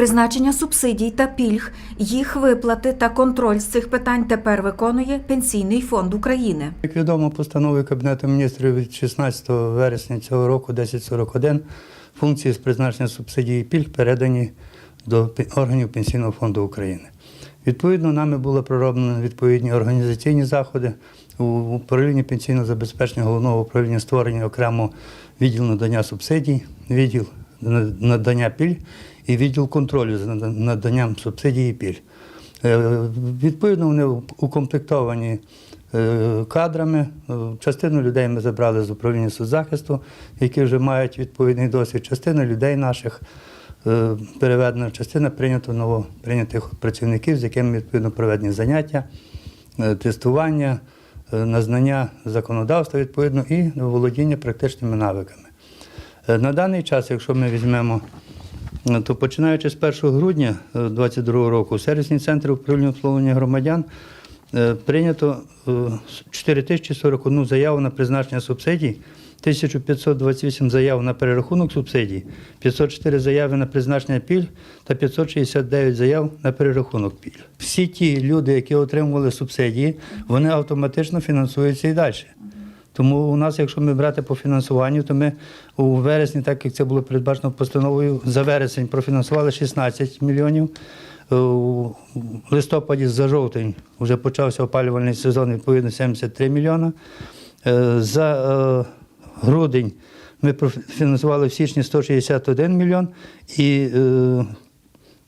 Призначення субсидій та пільг, їх виплати та контроль з цих питань тепер виконує Пенсійний фонд України. Як відомо, постановою Кабінету міністрів від 16 вересня цього року 1041 функції з призначення субсидій і пільг передані до органів Пенсійного фонду України. Відповідно, нами було пророблено відповідні організаційні заходи у управлінні пенсійного забезпечення головного управління створення окремо відділ надання субсидій, відділ надання пільг і відділ контролю за наданням субсидій і пільг. Е, Відповідно, вони укомплектовані е, кадрами. Е, Частину людей ми забрали з управління соцзахисту, які вже мають відповідний досвід. Частину людей наших е, переведено, частина прийнято новоприйнятих працівників, з якими відповідно проведені заняття, е, тестування, е, на знання законодавства відповідно і володіння практичними навиками. На даний час, якщо ми візьмемо то починаючи з 1 грудня 2022 року, сервісні центри управління обслуговування громадян прийнято е, 4041 заяву на призначення субсидій, 1528 заяв на перерахунок субсидій, 504 заяви на призначення пільг та 569 заяв на перерахунок пільг. Всі ті люди, які отримували субсидії, вони автоматично фінансуються і далі. Тому у нас, якщо ми брати по фінансуванню, то ми у вересні, так як це було передбачено постановою, за вересень профінансували 16 мільйонів. Е, У листопаді за жовтень вже почався опалювальний сезон, відповідно 73 мільйона. Е, За е, грудень ми профінансували в січні 161 мільйон і е,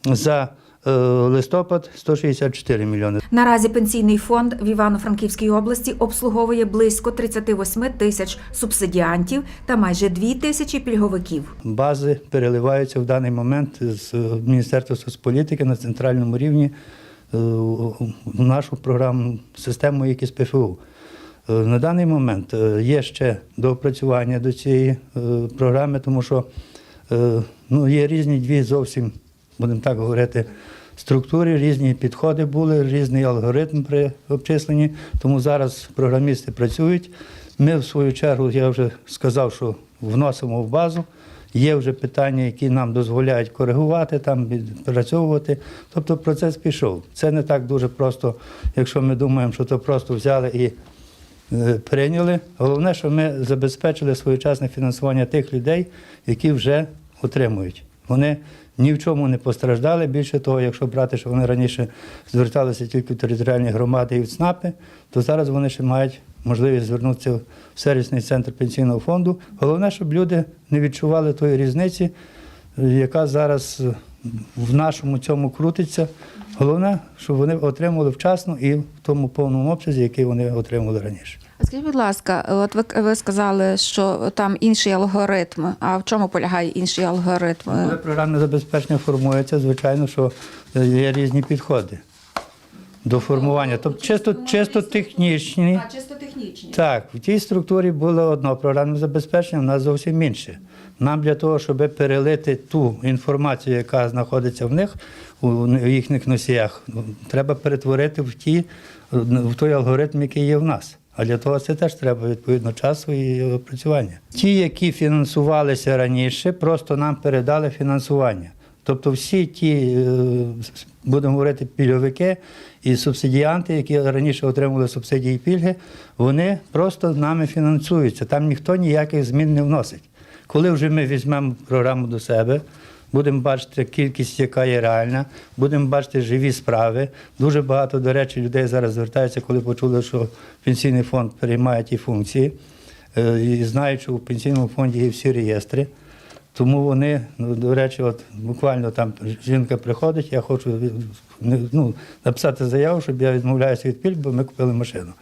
за е, листопад 164 мільйони. Наразі пенсійний фонд в Івано-Франківській області обслуговує близько 38 тисяч субсидіантів та майже 2 тисячі пільговиків. бази переливаються в даний момент з Міністерства соцполітики на центральному рівні е, в нашу програмну систему ЄКІС ПФУ. Е, На даний момент е, є ще доопрацювання до цієї е, програми, тому що ну, є різні дві зовсім, будемо так говорити, структури, різні підходи були, різний алгоритм при обчисленні. Тому зараз програмісти працюють. Ми, в свою чергу, я вже сказав, що вносимо в базу. Є вже питання, які нам дозволяють коригувати, там відпрацьовувати. Тобто процес пішов. Це не так дуже просто, якщо ми думаємо, що то просто взяли і прийняли. Головне, що ми забезпечили своєчасне фінансування тих людей, які вже отримують. Вони ні в чому не постраждали. Більше того, якщо брати, що вони раніше зверталися тільки в територіальні громади і в ЦНАПи, то зараз вони ще мають можливість звернутися в сервісний центр пенсійного фонду. Головне, щоб люди не відчували тої різниці, е, яка зараз е, в нашому цьому крутиться. Головне, щоб вони отримали вчасно і в тому повному обсязі, який вони отримували раніше. Скажіть, будь ласка, от ви, ви сказали, що там інший алгоритм. А в чому полягає інший алгоритм? Коли програмне забезпечення формується, звичайно, що е, є різні підходи до формування. Тобто чисто, чисто технічні. чисто технічні. Так, в тій структурі було одно програмне забезпечення, в нас зовсім інше. Нам для того, щоб перелити ту інформацію, яка знаходиться в них, у їхніх носіях, ну, треба перетворити в, ті, в той алгоритм, який є в нас. А для того це теж треба відповідно часу і опрацювання. Ті, які фінансувалися раніше, просто нам передали фінансування. Тобто всі ті, е, будемо говорити, пільговики і субсидіанти, які раніше отримували субсидії і пільги, вони просто нами фінансуються. Там ніхто ніяких змін не вносить. Коли вже ми візьмемо програму до себе, будемо бачити кількість, яка є реальна, будемо бачити живі справи. Дуже багато, до речі, людей зараз звертаються, коли почули, що пенсійний фонд переймає ті функції, е, і знають, що у пенсійному фонді є всі реєстри. Тому вони, ну, до речі, от буквально там жінка приходить, я хочу ну, написати заяву, щоб я відмовляюся від пільг, бо ми купили машину.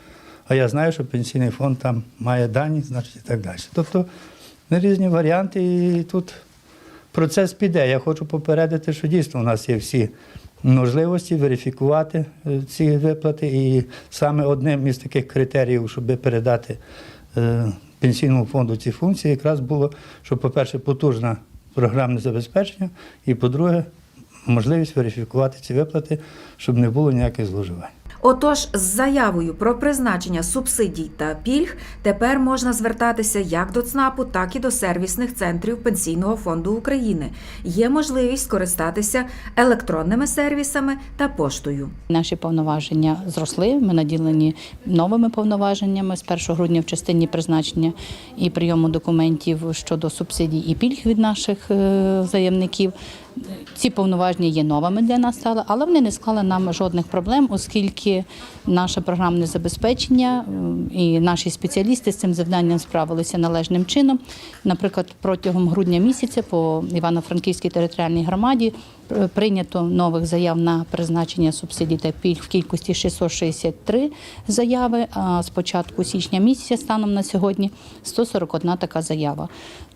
А я знаю, що пенсійний фонд там має дані, значить і так далі. Тобто різні варіанти, і тут процес піде. Я хочу попередити, що дійсно у нас є всі можливості верифікувати е, ці виплати. І саме одним із таких критеріїв, щоб передати е, пенсійному фонду ці функції, якраз було, що, по-перше, потужне програмне забезпечення, і по-друге, можливість верифікувати ці виплати, щоб не було ніяких зловживань. Отож, з заявою про призначення субсидій та пільг тепер можна звертатися як до ЦНАПу, так і до сервісних центрів Пенсійного фонду України. Є можливість скористатися електронними сервісами та поштою. Наші повноваження зросли. Ми наділені новими повноваженнями з 1 грудня в частині призначення і прийому документів щодо субсидій і пільг від наших е, заявників. Ці повноваження є новими для нас але вони не склали нам жодних проблем, оскільки наше програмне забезпечення і наші спеціалісти з цим завданням справилися належним чином. Наприклад, протягом грудня місяця по Івано-Франківській територіальній громаді прийнято нових заяв на призначення субсидій та пільг в кількості 663 заяви. А з початку січня місяця станом на сьогодні 141 така заява.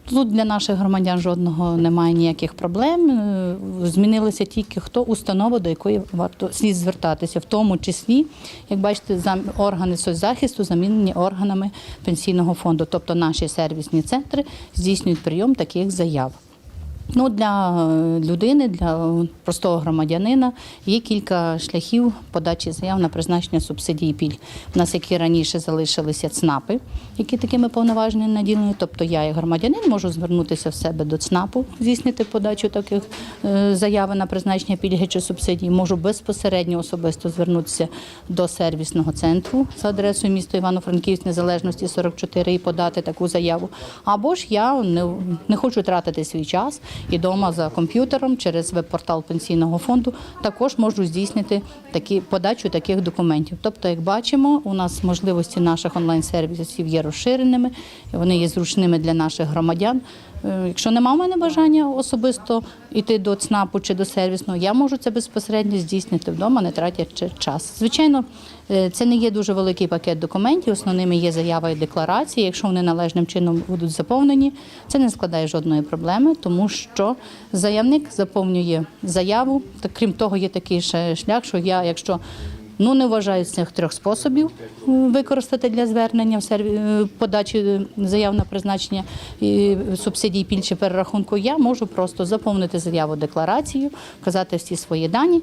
Тут для наших громадян жодного немає ніяких проблем. Е, Змінилися тільки хто установа, до якої варто слід звертатися, в тому числі, як бачите, органи соцзахисту замінені органами пенсійного фонду, тобто наші сервісні центри здійснюють прийом таких заяв. Ну, для е, людини, для простого громадянина є кілька шляхів подачі заяв на призначення субсидій і пільг. У нас, які раніше залишилися ЦНАПи, які такими повноваженнями наділені. Тобто я, як громадянин, можу звернутися в себе до ЦНАПу, здійснити подачу таких е, заяви на призначення пільги чи субсидій. Можу безпосередньо особисто звернутися до сервісного центру за адресою міста Івано-Франківськ Незалежності 44 і подати таку заяву. Або ж я не, не хочу тратити свій час і вдома за комп'ютером через веб-портал пенсійного фонду також можу здійснити такі подачу таких документів. Тобто, як бачимо, у нас можливості наших онлайн-сервісів є розширеними, вони є зручними для наших громадян. Е, Якщо нема в мене бажання особисто йти до ЦНАПу чи до сервісного, я можу це безпосередньо здійснити вдома, не тратячи час. Звичайно, е, це не є дуже великий пакет документів. Основними є заява і декларація. Якщо вони належним чином будуть заповнені, це не складає жодної проблеми, тому що заявник заповнює заяву. Та крім того, є такий ще шлях, що я, якщо Ну, не вважаю з цих трьох способів е, використати для звернення е, подачі е, заяв на призначення субсидій пільг чи перерахунку. Я можу просто заповнити заяву декларацію, вказати всі свої дані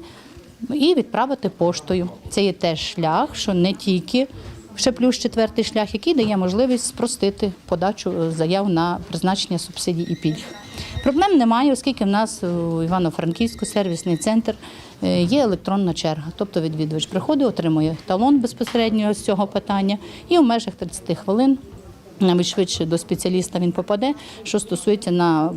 і відправити поштою. Це є теж шлях, що не тільки ще плюс четвертий шлях, який дає можливість спростити подачу заяв на призначення субсидій і пільг. Проблем немає, оскільки в нас у Івано-Франківську сервісний центр є електронна черга. Тобто відвідувач приходить, отримує талон безпосередньо з цього питання, і в межах 30 хвилин. Навіть швидше до спеціаліста він попаде, що стосується на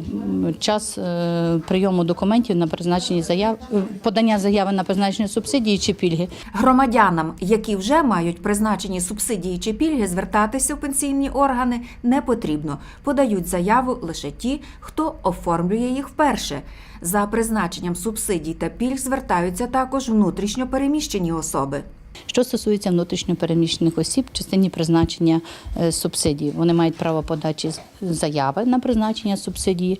час е, прийому документів на призначення заяв, е, подання заяви на призначення субсидії чи пільги. Громадянам, які вже мають призначені субсидії чи пільги, звертатися в пенсійні органи не потрібно. Подають заяву лише ті, хто оформлює їх вперше. За призначенням субсидій та пільг звертаються також внутрішньо переміщені особи. Що стосується внутрішньопереміщених осіб, в частині призначення е, субсидій, вони мають право подачі заяви на призначення субсидії,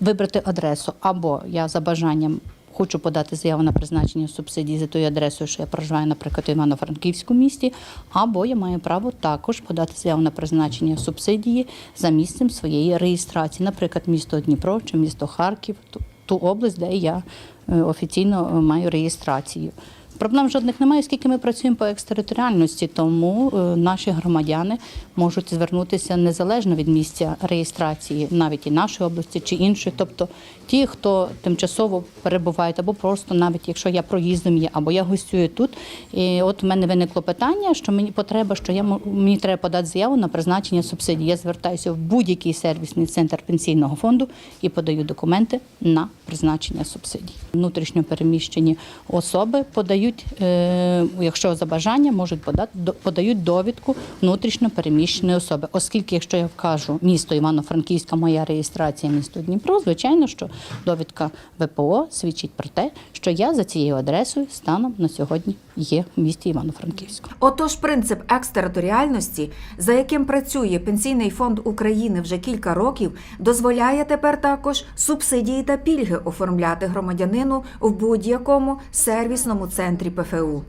вибрати адресу або я за бажанням. Хочу подати заяву на призначення субсидій за тою адресою, що я проживаю, наприклад, в Івано-Франківському місті, або я маю право також подати заяву на призначення субсидії за місцем своєї реєстрації, наприклад, місто Дніпро чи місто Харків, ту, ту область, де я е, офіційно е, маю реєстрацію. Проблем жодних немає, оскільки ми працюємо по екстериторіальності, тому е, наші громадяни можуть звернутися незалежно від місця реєстрації, навіть і нашої області чи іншої. Тобто ті, хто тимчасово перебувають, або просто навіть якщо я проїздом є, або я гостюю тут. І от в мене виникло питання, що мені потреба, що я мені треба подати заяву на призначення субсидій. Я звертаюся в будь-який сервісний центр пенсійного фонду і подаю документи на призначення субсидій. Внутрішньо переміщені особи подають, е, якщо за бажання, можуть подати подають довідку внутрішньо переміщеної особи. Оскільки, якщо я вкажу місто Івано-Франківська, моя реєстрація місто Дніпро, звичайно, що довідка ВПО свідчить про те, що я за цією адресою станом на сьогодні є в місті Івано-Франківську. Отож, принцип екстериторіальності, за яким працює Пенсійний фонд України вже кілька років, дозволяє тепер також субсидії та пільги оформляти громадянину в будь-якому сервісному центрі ПФУ.